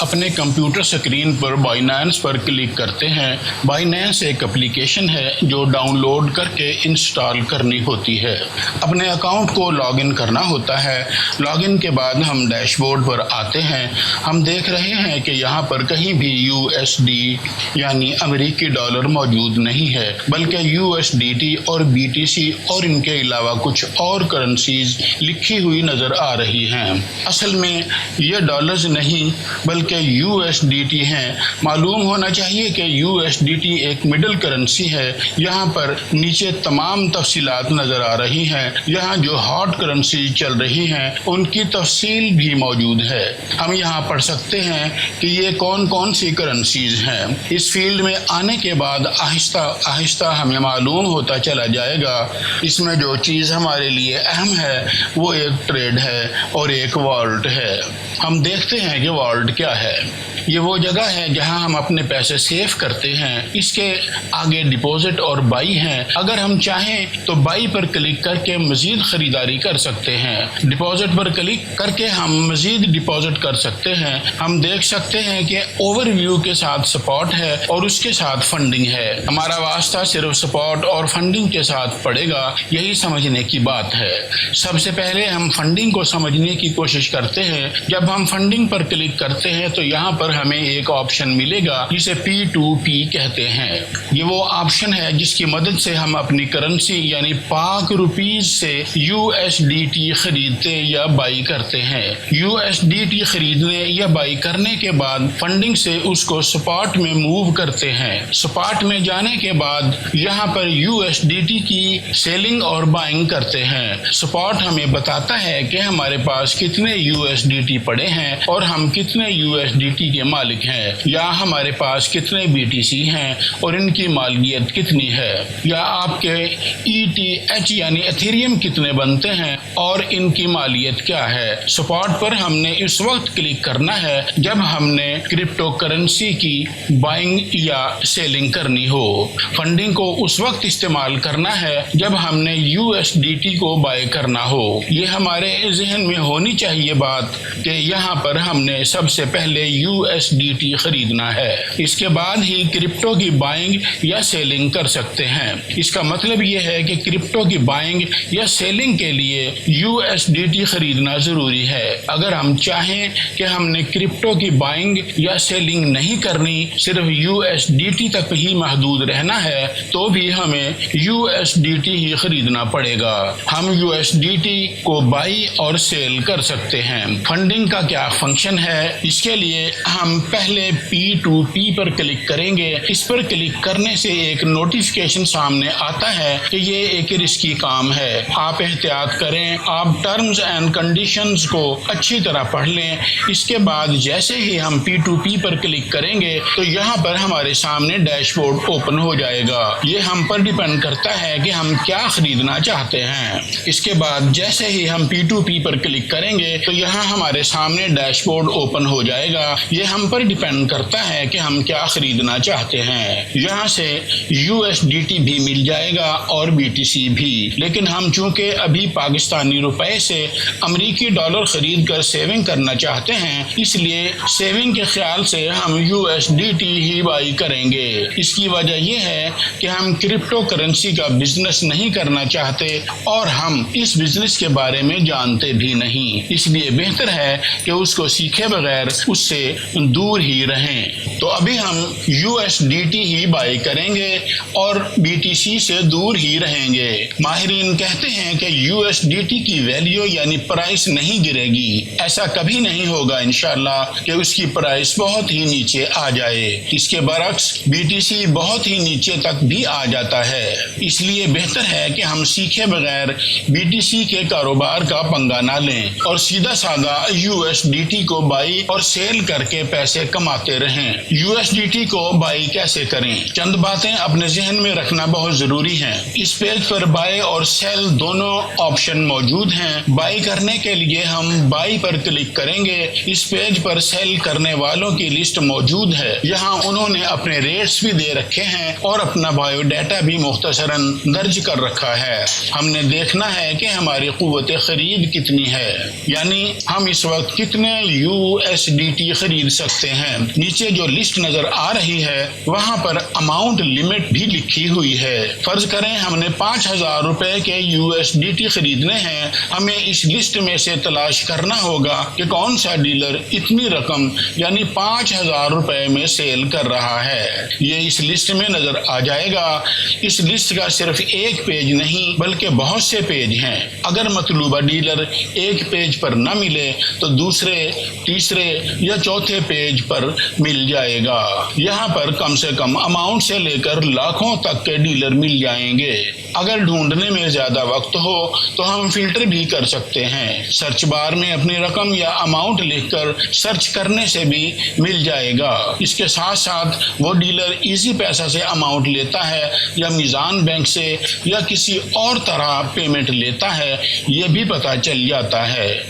اپنے computer screen پر Binance پر کلک کرتے ہیں۔ بائنانس ایک اپلیکیشن ہے جو ڈاؤن لوڈ کر کے انسٹال کرنی ہوتی ہے۔ اپنے اکاؤنٹ کو لاگ ان کرنا ہوتا ہے۔ لاگ ان کے بعد ہم ڈیش بورڈ پر آتے ہیں۔ ہم دیکھ رہے ہیں کہ یہاں پر کہیں بھی یو ایس ڈی یعنی امریکی ڈالر موجود نہیں ہے، بلکہ یو ایس ڈی ٹی اور بی ٹی سی اور ان کے علاوہ کچھ اور کرنسیز لکھی ہوئی نظر آ رہی ہیں۔ اصل میں یہ ڈالرز نہیں، بلکہ یو ایس ڈی ٹی ہیں۔ معلوم ہونا چاہیے کہ یو ایس ڈی ٹی ایک مڈل کرنسی ہے۔ یہاں پر نیچے تمام تفصیلات نظر آ رہی ہیں۔ یہاں جو ہاٹ کرنسی چل رہی ہیں، ان کی تفصیل بھی موجود ہے۔ ہم یہاں پڑھ سکتے ہیں کہ یہ کون کون سی کرنسیز ہیں۔ اس فیلڈ میں آنے کے بعد آہستہ آہستہ ہمیں معلوم ہوتا چلا جائے گا۔ اس میں جو چیز ہمارے لیے اہم ہے، وہ ایک ٹریڈ ہے اور ایک والٹ ہے۔ ہم دیکھتے ہیں کہ ورلڈ کیا ہے۔ یہ وہ جگہ ہے جہاں ہم اپنے پیسے سیف کرتے ہیں۔ اس کے آگے ڈپوزٹ اور بائی ہیں۔ اگر ہم چاہیں تو بائی پر کلک کر کے مزید خریداری کر سکتے ہیں۔ ڈپوزٹ پر کلک کر کے ہم مزید ڈپوزٹ کر سکتے ہیں۔ ہم دیکھ سکتے ہیں کہ اوور ویو کے ساتھ سپورٹ ہے اور اس کے ساتھ فنڈنگ ہے۔ ہمارا واسطہ صرف سپورٹ اور فنڈنگ کے ساتھ پڑے گا، یہی سمجھنے کی بات ہے۔ سب سے پہلے ہم فنڈنگ کو سمجھنے کی کوشش کرتے ہیں۔ جب ہم فنڈنگ پر کلک کرتے ہیں تو یہاں پر پر ہمیں ایک آپشن ملے گا، جسے پی ٹو پی کہتے ہیں۔ یہ وہ آپشن ہے جس کی مدد سے ہم اپنی کرنسی یعنی پاک روپیز سے یو ایس ڈی ٹی خریدتے یا بائی کرتے ہیں۔ یو ایس ڈی ٹی خریدنے یا بائی کرنے کے بعد فنڈنگ سے اس کو سپاٹ میں موو کرتے ہیں۔ سپاٹ میں جانے کے بعد یہاں پر یو ایس ڈی ٹی کی سیلنگ اور بائنگ کرتے ہیں۔ سپاٹ ہمیں بتاتا ہے کہ ہمارے پاس کتنے یو ایس ڈی ٹی پڑے ہیں اور ہم کتنے یو ایس ڈی ٹی کے مالک ہیں۔ یا ہمارے پاس کتنے بی ٹی سی ہیں اور ان کی مالیت کتنی ہے؟ یا آپ کے ای ٹی ایچ یعنی ایتھیریم کتنے بنتے ہیں اور ان کی مالیت کیا ہے؟ سپورٹ پر ہم نے اس وقت کلک کرنا ہے جب ہم نے کرپٹو کرنسی کی بائنگ یا سیلنگ کرنی ہو۔ فنڈنگ کو اس وقت استعمال کرنا ہے جب ہم نے یو ایس ڈی ٹی کو بائی کرنا ہو۔ یہ ہمارے ذہن میں ہونی چاہیے بات کہ یہاں پر ہم نے سب سے پہلے یو ایس ڈی ٹی خریدنا ہے۔ اس کے بعد ہی کرپٹو کی بائنگ یا سیلنگ کر سکتے ہیں۔ اس کا مطلب یہ ہے کہ کرپٹو کی بائنگ یا سیلنگ کے لیے یو ایس ڈی ٹی خریدنا ضروری ہے۔ اگر ہم چاہیں کہ ہم نے کرپٹو کی بائنگ یا سیلنگ نہیں کرنی، صرف یو ایس ڈی ٹی تک ہی محدود رہنا ہے، تو بھی ہمیں یو ایس ڈی ٹی ہی خریدنا پڑے گا۔ ہم یو ایس ڈی ٹی کو بائی اور سیل کر سکتے ہیں۔ فنڈنگ کا کیا فنکشن ہے؟ اس کے لیے ہم ہم پہلے پی ٹو پی پر کلک کریں گے۔ اس پر کلک کرنے سے ایک نوٹیفکیشن سامنے آتا ہے کہ یہ ایک رسکی کام ہے۔ آپ احتیاط کریں، آپ ٹرمز اینڈ کنڈیشنز کو اچھی طرح پڑھ لیں۔ اس کے بعد جیسے ہی ہم پی ٹو پی پر کلک کریں گے، تو یہاں پر ہمارے سامنے ڈیش بورڈ اوپن ہو جائے گا۔ یہ ہم پر ڈیپینڈ کرتا ہے کہ ہم کیا خریدنا چاہتے ہیں۔ اس کے بعد جیسے ہی ہم پی ٹو پی پر کلک کریں گے، تو یہاں ہمارے سامنے ڈیش بورڈ اوپن ہو جائے گا۔ یہ ہم پر ڈیپینڈ کرتا ہے کہ ہم کیا خریدنا چاہتے ہیں۔ یہاں سے یو ایس ڈی ٹی بھی مل جائے گا اور بی ٹی سی بھی۔ لیکن ہم چونکہ ابھی پاکستانی روپے سے امریکی ڈالر خرید کر سیونگ کرنا چاہتے ہیں، اس لیے سیونگ کے خیال سے ہم یو ایس ڈی ٹی ہی بائی کریں گے۔ اس کی وجہ یہ ہے کہ ہم کرپٹو کرنسی کا بزنس نہیں کرنا چاہتے اور ہم اس بزنس کے بارے میں جانتے بھی نہیں۔ اس لیے بہتر ہے کہ اس کو سیکھے بغیر اس سے دور ہی رہیں۔ تو ابھی ہم یو ایس ڈی ٹی ہی بائی کریں گے اور بی ٹی سی سے دور ہی رہیں گے۔ ماہرین کہتے ہیں کہ یو ایس ڈی ٹی کی ویلیو یعنی پرائس نہیں گرے گی۔ ایسا کبھی نہیں ہوگا انشاءاللہ کہ اس کی پرائس بہت ہی نیچے آ جائے۔ اس کے برعکس بی ٹی سی بہت ہی نیچے تک بھی آ جاتا ہے۔ اس لیے بہتر ہے کہ ہم سیکھے بغیر بی ٹی سی کے کاروبار کا پنگا نہ لیں اور سیدھا سادہ یو ایس ڈی ٹی کو بائی اور سیل کر کے پیسے کماتے رہیں۔ یو ایس ڈی ٹی کو بائی کیسے کریں؟ چند باتیں اپنے ذہن میں رکھنا بہت ضروری ہیں۔ اس پیج پر بائی اور سیل دونوں آپشن موجود ہیں۔ بائی کرنے کے لیے ہم بائی پر کلک کریں گے۔ اس پیج پر سیل کرنے والوں کی لسٹ موجود ہے۔ یہاں انہوں نے اپنے ریٹس بھی دے رکھے ہیں اور اپنا بایو ڈیٹا بھی مختصراً درج کر رکھا ہے۔ ہم نے دیکھنا ہے کہ ہماری قوت خرید کتنی ہے۔ یعنی ہم اس وقت کتنے یو ایس ڈی ٹی خرید سکتے ہیں۔ نیچے جو لسٹ نظر آ رہی ہے، وہاں پر اماؤنٹ لمٹ بھی لکھی ہوئی ہے۔ فرض کریں ہم نے پانچ ہزار روپے کے یو ایس ڈی ٹی خریدنے ہیں، ہمیں اس لسٹ میں سے تلاش کرنا ہوگا کہ کون سا ڈیلر اتنی رقم یعنی پانچ ہزار روپے میں سیل کر رہا ہے۔ یہ اس لسٹ میں نظر آ جائے گا۔ اس لسٹ کا صرف ایک پیج نہیں، بلکہ بہت سے پیج ہیں۔ اگر مطلوبہ ڈیلر ایک پیج پر نہ ملے، تو دوسرے، تیسرے یا چوتھے پیج پر مل جائے گا۔ یہاں پر کم سے کم اماؤنٹ سے لے کر لاکھوں تک کے ڈیلر مل جائیں گے۔ اگر ڈھونڈنے میں زیادہ وقت ہو تو ہم فلٹر بھی کر سکتے ہیں۔ سرچ بار میں اپنی رقم یا اماؤنٹ لکھ کر سرچ کرنے سے بھی مل جائے گا۔ اس کے ساتھ ساتھ وہ ڈیلر ایزی پیسہ سے اماؤنٹ لیتا ہے یا میزان بینک سے یا کسی اور طرح پیمنٹ لیتا ہے، یہ بھی پتہ چل جاتا ہے۔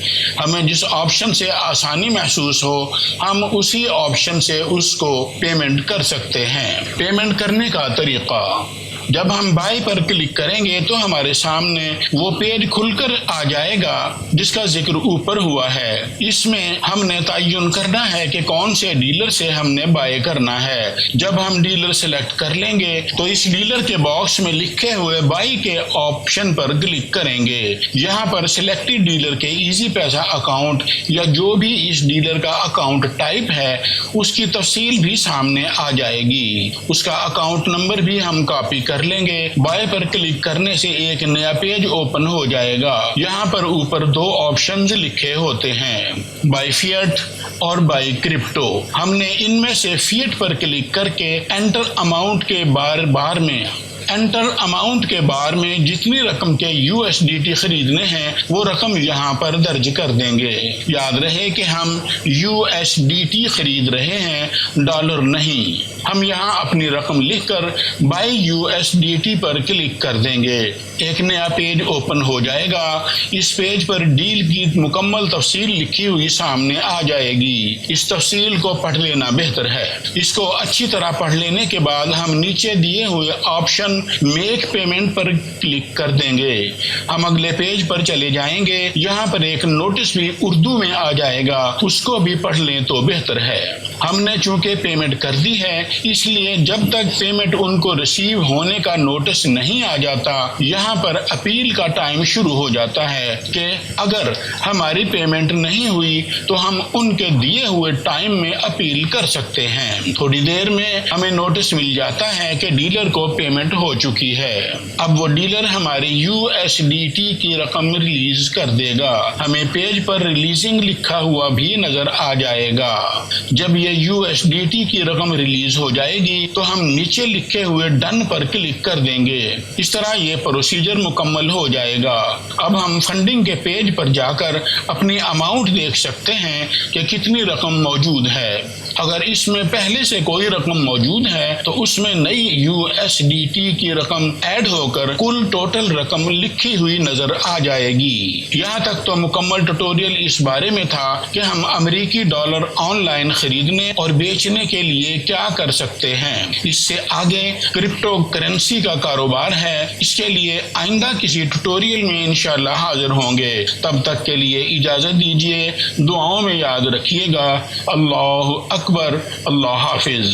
ہمیں جس آپشن سے آسانی محسوس ہو، ہم اسی آپشن سے اس کو پیمنٹ کر سکتے ہیں۔ پیمنٹ کرنے کا طریقہ جب ہم بائی پر کلک کریں گے تو ہمارے سامنے وہ پیج کھل کر آ جائے گا جس کا ذکر اوپر ہوا ہے۔ اس میں ہم نے تعین کرنا ہے کہ کون سے ڈیلر سے ہم نے بائی کرنا ہے۔ جب ہم ڈیلر سلیکٹ کر لیں گے تو اس ڈیلر کے باکس میں لکھے ہوئے بائی کے آپشن پر کلک کریں گے۔ یہاں پر سلیکٹڈ ڈیلر کے ایزی پیسہ اکاؤنٹ یا جو بھی اس ڈیلر کا اکاؤنٹ ٹائپ ہے، اس کی تفصیل بھی سامنے آ جائے گی۔ اس کا اکاؤنٹ نمبر بھی ہم کاپی کر کر لیں گے۔ بائی پر کلک کرنے سے ایک نیا پیج اوپن ہو جائے گا۔ یہاں پر اوپر دو آپشنز لکھے ہوتے ہیں۔ بائی فیٹ اور بائی کرپٹو ہم نے ان میں سے فیٹ پر کلک کر کے انٹر اماؤنٹ کے بار بار میں انٹر اماؤنٹ کے بار میں جتنی رقم کے یو ایس ڈی ٹی خریدنے ہیں، وہ رقم یہاں پر درج کر دیں گے۔ یاد رہے کہ ہم یو ایس ڈی ٹی خرید رہے ہیں ڈالر نہیں۔ ہم یہاں اپنی رقم لکھ کر buy U S D T پر کلک کر دیں گے۔ ایک نیا پیج اوپن ہو جائے گا۔ اس پیج پر ڈیل کی مکمل تفصیل لکھی ہوئی سامنے آ جائے گی۔ اس تفصیل کو پڑھ لینا بہتر ہے۔ اس کو اچھی طرح پڑھ لینے کے بعد ہم نیچے دیے ہوئے آپشن میک پیمنٹ پر کلک کر دیں گے۔ ہم اگلے پیج پر چلے جائیں گے۔ یہاں پر ایک نوٹس بھی اردو میں آ جائے گا۔ اس کو بھی پڑھ لیں تو بہتر ہے۔ ہم نے چونکہ پیمنٹ کر دی ہے اس لیے جب تک پیمنٹ ان کو ریسیو ہونے کا نوٹس نہیں آ جاتا، یہاں پر اپیل کا ٹائم شروع ہو جاتا ہے کہ اگر ہماری پیمنٹ نہیں ہوئی تو ہم ان کے دیے ہوئے ٹائم میں اپیل کر سکتے ہیں۔ تھوڑی دیر میں ہمیں نوٹس مل جاتا ہے کہ ڈیلر کو پیمنٹ ہو چکی ہے۔ اب وہ ڈیلر ہماری یو ایس ڈی ٹی کی رقم ریلیز کر دے گا۔ ہمیں پیج پر ریلیزنگ لکھا ہوا بھی نظر آ جائے گا۔ جب یہ یو ایس ڈی ٹی کی رقم ریلیز ہو جائے گی، تو ہم نیچے لکھے ہوئے ڈن پر کلک کر دیں گے۔ اس طرح یہ پروسیجر مکمل ہو جائے گا۔ اب ہم فنڈنگ کے پیج پر جا کر اپنی اماؤنٹ دیکھ سکتے ہیں کہ کتنی رقم موجود ہے۔ اگر اس میں پہلے سے کوئی رقم موجود ہے، تو اس میں نئی یو ایس ڈی ٹی کی رقم ایڈ ہو کر کل ٹوٹل رقم لکھی ہوئی نظر آ جائے گی۔ یہاں تک تو مکمل ٹوٹوریل اس بارے میں تھا کہ ہم امریکی ڈالر آن لائن خریدنے اور بیچنے کے لیے کیا کر سکتے ہیں۔ اس سے آگے کرپٹو کرنسی کا کاروبار ہے۔ اس کے لیے آئندہ کسی ٹوٹوریل میں انشاءاللہ حاضر ہوں گے۔ تب تک کے لیے اجازت دیجیے دعاؤں میں یاد رکھیے گا۔ اللہ আকবর আল্লাহ হাফিজ।